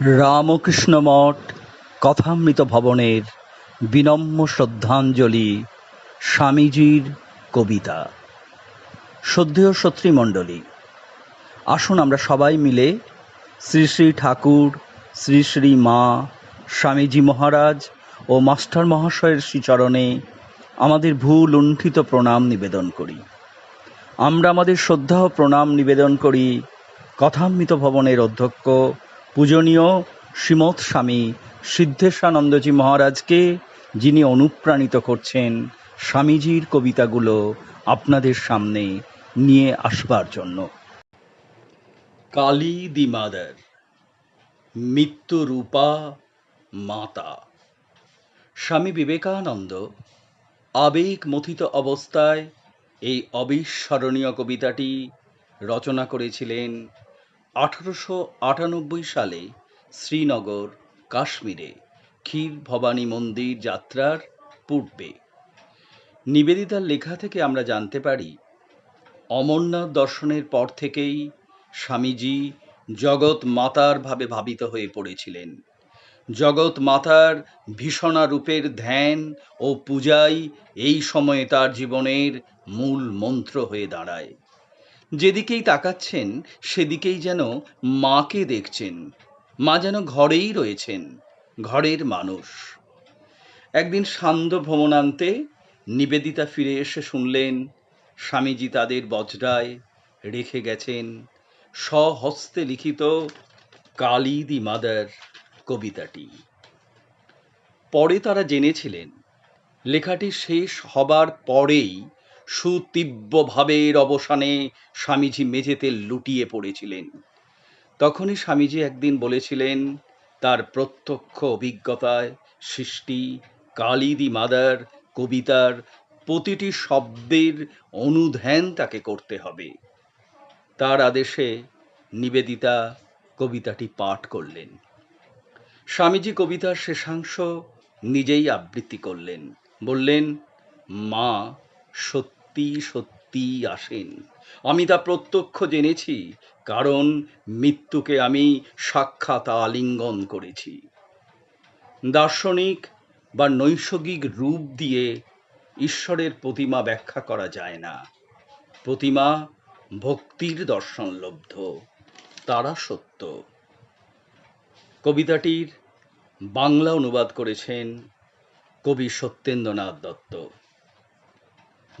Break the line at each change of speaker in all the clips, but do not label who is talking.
রামকৃষ্ণ মঠ, কথামৃত ভবনের বিনম্র শ্রদ্ধাঞ্জলি স্বামীজির কবিতা। শ্রদ্ধেয় সত্রীমণ্ডলী আসুন আমরা সবাই মিলে শ্রী শ্রী ঠাকুর, শ্রী শ্রী মা, স্বামীজি মহারাজ ও মাস্টার মহাশয়ের শ্রীচরণে আমাদের ভুল লুণ্ঠিত প্রণাম নিবেদন করি। আমরা আমাদের শ্রদ্ধা ও প্রণাম নিবেদন করি কথামৃত ভবনের অধ্যক্ষ পূজনীয় শ্রীমৎ স্বামী সিদ্ধেশানন্দজি মহারাজকে, যিনি অনুপ্রাণিত করছেন স্বামীজির কবিতাগুলো আপনাদের সামনে নিয়ে আসবার জন্য। কালী দি মাদার মৃত্যুরূপা মাতা। স্বামী বিবেকানন্দ আবেগমথিত অবস্থায় এই অবিস্মরণীয় কবিতাটি রচনা করেছিলেন আঠারোশো আটানব্বই সালে শ্রীনগর, কাশ্মীরে ক্ষীর ভবানী মন্দির যাত্রার পূর্বে। নিবেদিতার লেখা থেকে আমরা জানতে পারি, অমরনাথ দর্শনের পর থেকেই স্বামীজি জগৎ মাতার ভাবে ভাবিত হয়ে পড়েছিলেন। জগৎ মাতার ভীষণা রূপের ধ্যান ও পূজাই এই সময়ে তার জীবনের মূল মন্ত্র হয়ে দাঁড়ায়। যেদিকেই তাকাচ্ছেন, সেদিকেই যেন মাকে দেখছেন। মা যেন ঘরেই রয়েছেন, ঘরের মানুষ। একদিন সান্ধ্য ভ্রমণান্তে নিবেদিতা ফিরে এসে শুনলেন, স্বামীজি তাদের বজরায় রেখে গেছেন, স্বহস্তে লিখিত কালী দি মাদার কবিতাটি। পরে তারা জেনেছিলেন, লেখাটি শেষ হবার পরেই সুতীব্র ভাবের অবসানে স্বামীজি মেঝেতে লুটিয়ে পড়েছিলেন। তখনই স্বামীজি একদিন বলেছিলেন, তার প্রত্যক্ষ অভিজ্ঞতায় সৃষ্টি, কালিদি মাদার, কবিতার প্রতিটি শব্দের অনুধ্যান তাকে করতে হবে। তার আদেশে নিবেদিতা কবিতাটি পাঠ করলেন। স্বামীজি কবিতার শেষাংশ নিজেই আবৃত্তি করলেন। বললেন, মা, সত্যি সত্যি সত্যি আসেন। আমি তা প্রত্যক্ষ জেনেছি, কারণ মৃত্যুকে আমি সাক্ষাৎ আলিঙ্গন করেছি। দার্শনিক বা নৈসর্গিক রূপ দিয়ে ঈশ্বরের প্রতিমা ব্যাখ্যা করা যায় না। প্রতিমা ভক্তির দর্শন লব্ধ, তারা সত্য। কবিতাটির বাংলা অনুবাদ করেছেন কবি সত্যেন্দ্রনাথ দত্ত।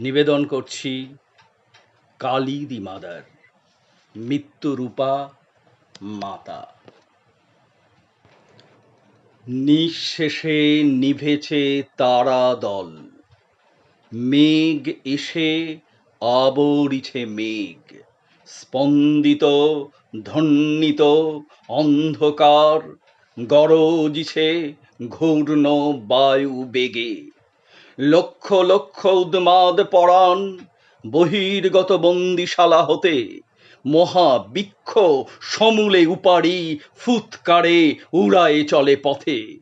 নিবেদন করছি, কালী দি মাদার মৃত্যুরূপা মাতা। নিঃশেষে নিভেছে তারা দল, মেঘ এসে আবরিছে মেঘ, স্পন্দিত, ধন্বিত, অন্ধকার, গরজিছে ঘূর্ণ বায়ু বেগে। লক্ষ লক্ষ উদ্মাদ পরাণ বহির্গত বন্দিশালা হতে মহাবৃক্ষ সমূলে উপাড়ি ফুৎকারে উড়ায়ে চলে পথে।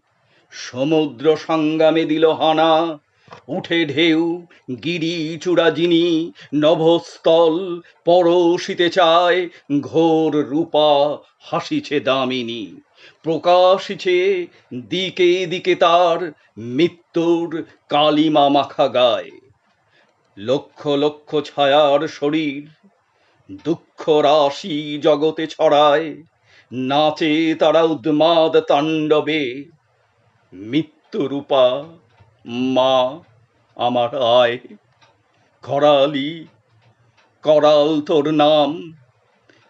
সমুদ্র সংগ্রামে দিল হানা, উঠে ঢেউ, গিরি চূড়া যিনি নভস্থল পরশিতে চায় ঘোর রূপা হাসিছে দামিনী। প্রকাশিছে দিকে দিকে তার মৃত্যুর কালিমা মাখা গায়। লক্ষ লক্ষ ছায়ার শরীর দুঃখ রাশি জগতে ছড়ায়, নাচে তারা উদ্মাদ তাণ্ডবে। মৃত্যুরূপা মা আমার আয় করালি করাল তোর নাম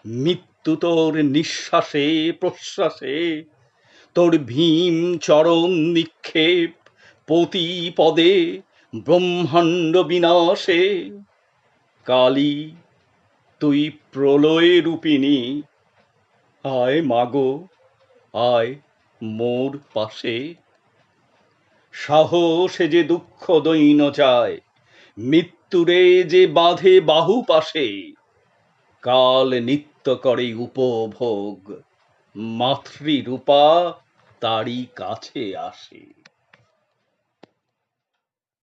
মৃত্যু তোর নিঃশ্বাসে, প্রশ্বাসে। তোর ভীম চরণ নিক্ষেপ প্রতি পদে ব্রহ্মাণ্ড বিনাশে। কালী, তুই প্রলয় রূপিণী। আয় মাগো, আয় মোর পাশে। সাহসে যে দুঃখ দৈন চায় মৃত্যুরে যে বাঁধে বাহু পাশে। কাল নিত্য করে উপভোগ। মাতৃরূপা তারই কাছে আসে।